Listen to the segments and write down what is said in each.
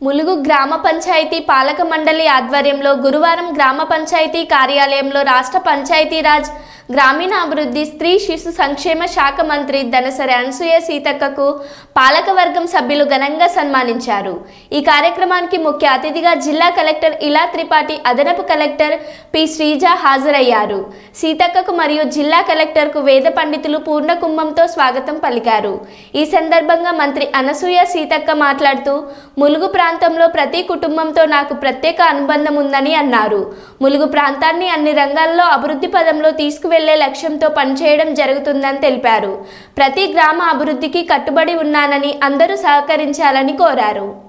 ములుగు గ్రామ పంచాయతీ పాలక మండలి ఆధ్వర్యంలో గురువారం గ్రామ పంచాయతీ కార్యాలయంలో రాష్ట్ర పంచాయతీరాజ్ గ్రామీణాభివృద్ధి స్త్రీ శిశు సంక్షేమ శాఖ మంత్రి ధనసరి అనసూయ సీతక్కకు పాలకవర్గం సభ్యులు ఘనంగా సన్మానించారు. ఈ కార్యక్రమానికి ముఖ్య అతిథిగా జిల్లా కలెక్టర్ ఇలా త్రిపాఠి అదనపు కలెక్టర్ పి శ్రీజ హాజరయ్యారు. సీతక్కకు మరియు జిల్లా కలెక్టర్కు వేద పండితులు పూర్ణ కుంభంతో స్వాగతం పలికారు. ఈ సందర్భంగా మంత్రి అనసూయ సీతక్క మాట్లాడుతూ ములుగు ప్రాంతంలో ప్రతి కుటుంబంతో నాకు ప్రత్యేక అనుబంధం ఉందని అన్నారు. ములుగు ప్రాంతాన్ని అన్ని రంగాల్లో అభివృద్ధి పదంలో వెళ్ళే లక్ష్యంతో పనిచేయడం జరుగుతుందని తెలిపారు. ప్రతి గ్రామ అభివృద్ధికి కట్టుబడి ఉన్నానని అందరూ సహకరించాలని కోరారు.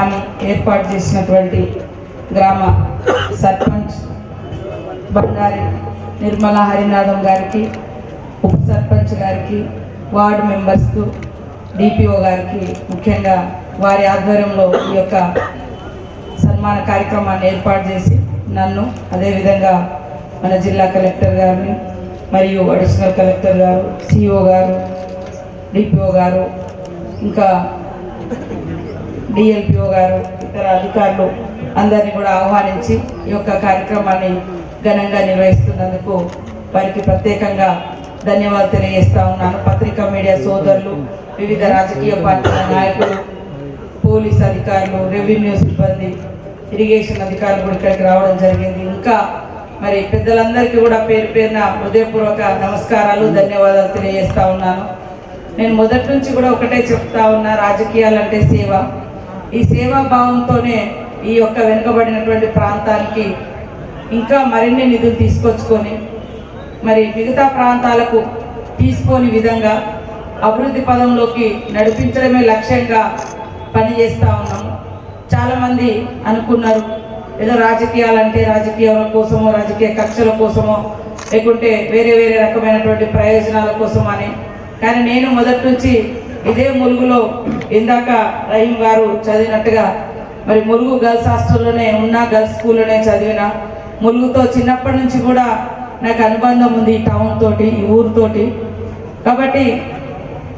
అని ఏర్పాటు చేసినటువంటి గ్రామ సర్పంచ్ బండారి నిర్మల హరినాథం గారికి ఉప సర్పంచ్ గారికి వార్డు మెంబర్స్కు డిపిఓ గారికి ముఖ్యంగా వారి ఆధ్వర్యంలో ఈ యొక్క సన్మాన కార్యక్రమాన్ని ఏర్పాటు చేసి నన్ను అదేవిధంగా మన జిల్లా కలెక్టర్ గారిని మరియు అడిషనల్ కలెక్టర్ గారు సిఇఓ గారు డిపిఓ గారు ఇంకా డిఎల్పిఓ గారు ఇతర అధికారులు అందరినీ కూడా ఆహ్వానించి ఈ యొక్క కార్యక్రమాన్ని ఘనంగా నిర్వహిస్తున్నందుకు వారికి ప్రత్యేకంగా ధన్యవాదాలు తెలియజేస్తా ఉన్నాను. పత్రికా మీడియా సోదరులు వివిధ రాజకీయ పార్టీల నాయకులు పోలీస్ అధికారులు రెవెన్యూ సిబ్బంది ఇరిగేషన్ అధికారులు కూడా ఇక్కడికి రావడం జరిగింది. ఇంకా మరి పెద్దలందరికీ కూడా పేరు పేరున హృదయపూర్వక నమస్కారాలు ధన్యవాదాలు తెలియజేస్తా ఉన్నాను. నేను మొదటి నుంచి కూడా ఒకటే చెప్తా ఉన్నా రాజకీయాలంటే సేవ. ఈ సేవా భావంతోనే ఈ యొక్క వెనుకబడినటువంటి ప్రాంతానికి ఇంకా మరిన్ని నిధులు తీసుకొచ్చుకొని మరి మిగతా ప్రాంతాలకు తీసుకోని విధంగా అభివృద్ధి పదంలోకి నడిపించడమే లక్ష్యంగా పనిచేస్తూ ఉన్నాము. చాలామంది అనుకున్నారు ఏదో రాజకీయాలంటే రాజకీయాల కోసమో రాజకీయ కక్షల కోసమో లేకుంటే వేరే వేరే రకమైనటువంటి ప్రయోజనాల కోసమని కానీ నేను మొదటి నుంచి ఇదే ములుగులో ఇందాక రహీం గారు చదివినట్టుగా మరి ములుగు గర్ల్స్ హాస్టల్లోనే ఉన్న గర్ల్స్ స్కూల్లోనే చదివిన ములుగుతో చిన్నప్పటి నుంచి కూడా నాకు అనుబంధం ఉంది ఈ టౌన్ తోటి ఈ ఊరితోటి కాబట్టి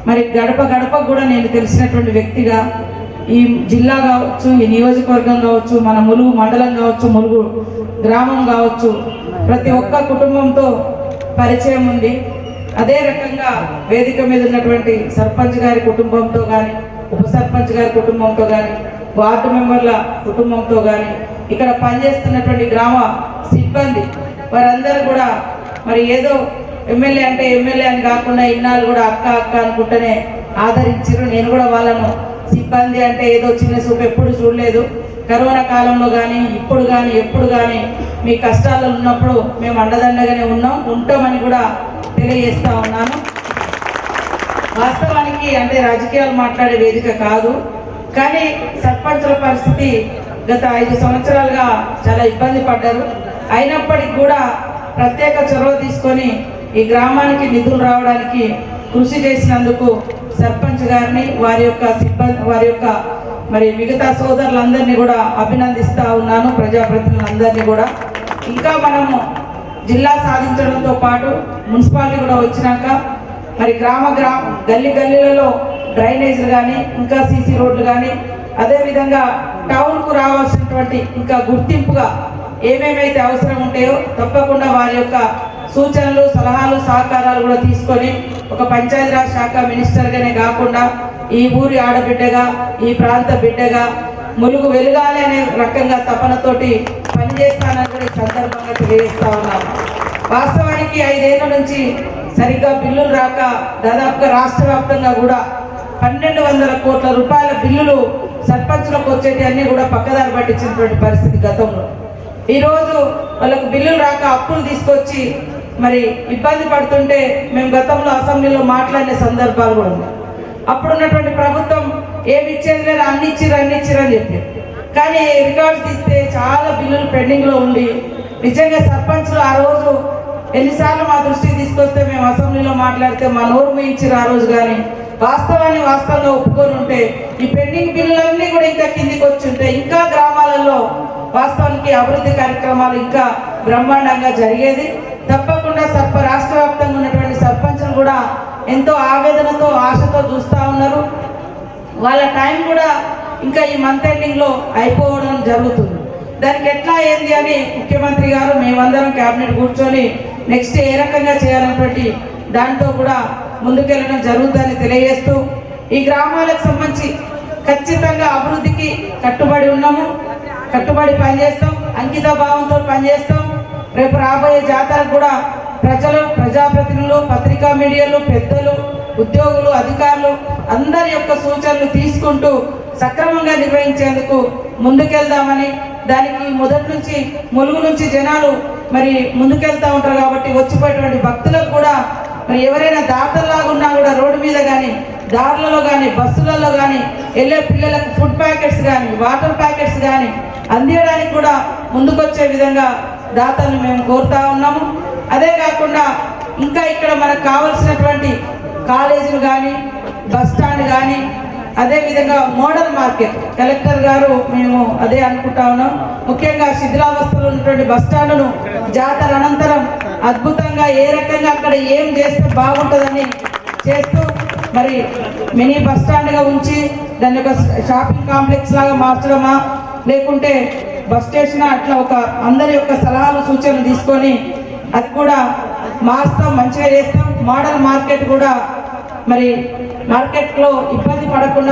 మరి గడప గడప కూడా నేను తెలిసినటువంటి వ్యక్తిగా ఈ జిల్లా కావచ్చు ఈ నియోజకవర్గం కావచ్చు మన ములుగు మండలం కావచ్చు ములుగు గ్రామం కావచ్చు ప్రతి ఒక్క కుటుంబంతో పరిచయం ఉంది అదే రకంగా వేదిక మీద ఉన్నటువంటి సర్పంచ్ గారి కుటుంబంతో కానీ ఉప సర్పంచ్ గారి కుటుంబంతో కానీ వార్డు మెంబర్ల కుటుంబంతో కానీ ఇక్కడ పనిచేస్తున్నటువంటి గ్రామ సిబ్బంది వారందరూ కూడా మరి ఏదో ఎమ్మెల్యే అంటే ఎమ్మెల్యే అని కాకుండా ఇన్నాళ్ళు కూడా అక్క అక్క అనుకుంటేనే ఆదరించారు నేను కూడా వాళ్ళను సిబ్బంది అంటే ఏదో చిన్న చూపు ఎప్పుడు చూడలేదు. కరోనా కాలంలో కానీ ఇప్పుడు కానీ ఎప్పుడు కానీ మీ కష్టాల్లో ఉన్నప్పుడు మేము అండదండగానే ఉన్నాం ఉంటామని కూడా తెలియజేస్తా ఉన్నాను. వాస్తవానికి అంటే రాజకీయాలు మాట్లాడే వేదిక కాదు. కానీ సర్పంచుల పరిస్థితి గత ఐదు సంవత్సరాలుగా చాలా ఇబ్బంది పడ్డారు. అయినప్పటికీ కూడా ప్రత్యేక చొరవ తీసుకొని ఈ గ్రామానికి నిధులు రావడానికి కృషి చేసినందుకు సర్పంచ్ గారిని వారి యొక్క సిబ్బంది వారి యొక్క మరి మిగతా సోదరులందరినీ కూడా అభినందిస్తూ ఉన్నాను. ప్రజాప్రతినిధులందరినీ కూడా. ఇంకా మనము జిల్లా సాధించడంతో పాటు మున్సిపాలిటీ కూడా వచ్చినాక మరి గ్రామ గ్రామ గల్లి గల్లీలలో డ్రైనేజీలు కానీ ఇంకా సీసీ రోడ్లు కానీ అదేవిధంగా టౌన్కు రావాల్సినటువంటి ఇంకా గుర్తింపుగా ఏమేమైతే అవసరం ఉంటాయో తప్పకుండా వారి యొక్క సూచనలు సలహాలు సహకారాలు కూడా తీసుకొని ఒక పంచాయతీరాజ్ శాఖ మినిస్టర్గానే కాకుండా ఈ ఊరి ఆడబిడ్డగా ఈ ప్రాంత బిడ్డగా ములుగు వెలుగాలి అనే రకంగా తపనతోటి పనిచేస్తానని కూడా ఈ సందర్భంగా తెలియజేస్తా ఉన్నాం. వాస్తవానికి ఐదేళ్ళ నుంచి సరిగ్గా బిల్లులు రాక దాదాపుగా రాష్ట్ర వ్యాప్తంగా కూడా పన్నెండు వందల కోట్ల రూపాయల బిల్లులు సర్పంచులకు వచ్చేటి అన్నీ కూడా పక్కదారి పట్టించినటువంటి పరిస్థితి గతంలో. ఈరోజు వాళ్ళకు బిల్లులు రాక అప్పులు తీసుకొచ్చి మరి ఇబ్బంది పడుతుంటే మేము గతంలో అసెంబ్లీలో మాట్లాడిన సందర్భాలు కూడా ఉన్నాయి. అప్పుడు ఉన్నటువంటి ప్రభుత్వం ఏమి ఇచ్చేది లేదా అన్నిచ్చిరు ఇచ్చిర్రు అని చెప్పి కానీ రికార్డ్స్ తీస్తే చాలా బిల్లులు పెండింగ్లో ఉండి నిజంగా సర్పంచ్లు ఆ రోజు ఎన్నిసార్లు మా దృష్టికి తీసుకొస్తే మేము అసెంబ్లీలో మాట్లాడితే మా నోరు ముయించారు ఆ రోజు కానీ. వాస్తవాన్ని వాస్తవంగా ఒప్పుకొని ఉంటే ఈ పెండింగ్ బిల్లులన్నీ కూడా ఇంకా కిందికి వచ్చి ఉంటే ఇంకా గ్రామాలలో వాస్తవానికి అభివృద్ధి కార్యక్రమాలు ఇంకా బ్రహ్మాండంగా జరిగేది. తప్పకుండా సర్ప రాష్ట్ర వ్యాప్తంగా ఉన్నటువంటి సర్పంచ్లు కూడా ఎంతో ఆవేదనతో ఆశతో చూస్తూ ఉన్నారు. వాళ్ళ టైం కూడా ఇంకా ఈ మంత్ ఎండింగ్లో అయిపోవడం జరుగుతుంది. దానికి ఎట్లా ఏంది అని ముఖ్యమంత్రి గారు మేమందరం క్యాబినెట్ కూర్చొని నెక్స్ట్ ఏ రకంగా చేయాలన్నటువంటి దాంట్లో కూడా ముందుకెళ్ళడం జరుగుతుందని తెలియజేస్తూ ఈ గ్రామాలకు సంబంధించి ఖచ్చితంగా అభివృద్ధికి కట్టుబడి ఉన్నాము. కట్టుబడి పనిచేస్తాం. అంకిత భావంతో పనిచేస్తాం. రేపు రాబోయే జాతరకు కూడా ప్రజలు ప్రజాప్రతినిధులు పత్రికా మీడియాలు పెద్దలు ఉద్యోగులు అధికారులు అందరి యొక్క సూచనలు తీసుకుంటూ సక్రమంగా నిర్వహించేందుకు ముందుకెళ్దామని దానికి మొదటి నుంచి ములుగు నుంచి జనాలు మరి ముందుకెళ్తా ఉంటారు కాబట్టి వచ్చిపోయేటువంటి భక్తులకు కూడా మరి ఎవరైనా దాతల్లాగా ఉన్నా కూడా రోడ్డు మీద కానీ దారులలో కానీ బస్సులలో కానీ వెళ్ళే పిల్లలకు ఫుడ్ ప్యాకెట్స్ కానీ వాటర్ ప్యాకెట్స్ కానీ అందియడానికి కూడా ముందుకొచ్చే విధంగా దాతలను మేము కోరుతా ఉన్నాము. అదే కాకుండా ఇంకా ఇక్కడ మనకు కావలసినటువంటి కాలేజీలు కానీ బస్ స్టాండ్ కానీ అదే విధంగా మోడల్ మార్కెట్. కలెక్టర్ గారు మేము అదే అనుకుంటా ఉన్నాం. ముఖ్యంగా శిథిలావస్థలో ఉన్నటువంటి బస్ స్టాండ్ను జాతర అనంతరం అద్భుతంగా ఏ రకంగా అక్కడ ఏం చేస్తే బాగుంటుందని చేస్తూ మరి మినీ బస్ స్టాండ్గా ఉంచి దాన్ని ఒక షాపింగ్ కాంప్లెక్స్ లాగా మార్చడమా? లేకుంటే బస్ స్టేషన్ అట్లా ఒక అందరి యొక్క సలహాలు సూచనలు తీసుకొని అది కూడా మాస్తాం మంచిగా చేస్తాం. మోడల్ మార్కెట్ కూడా మరి మార్కెట్లో ఇబ్బంది పడకుండా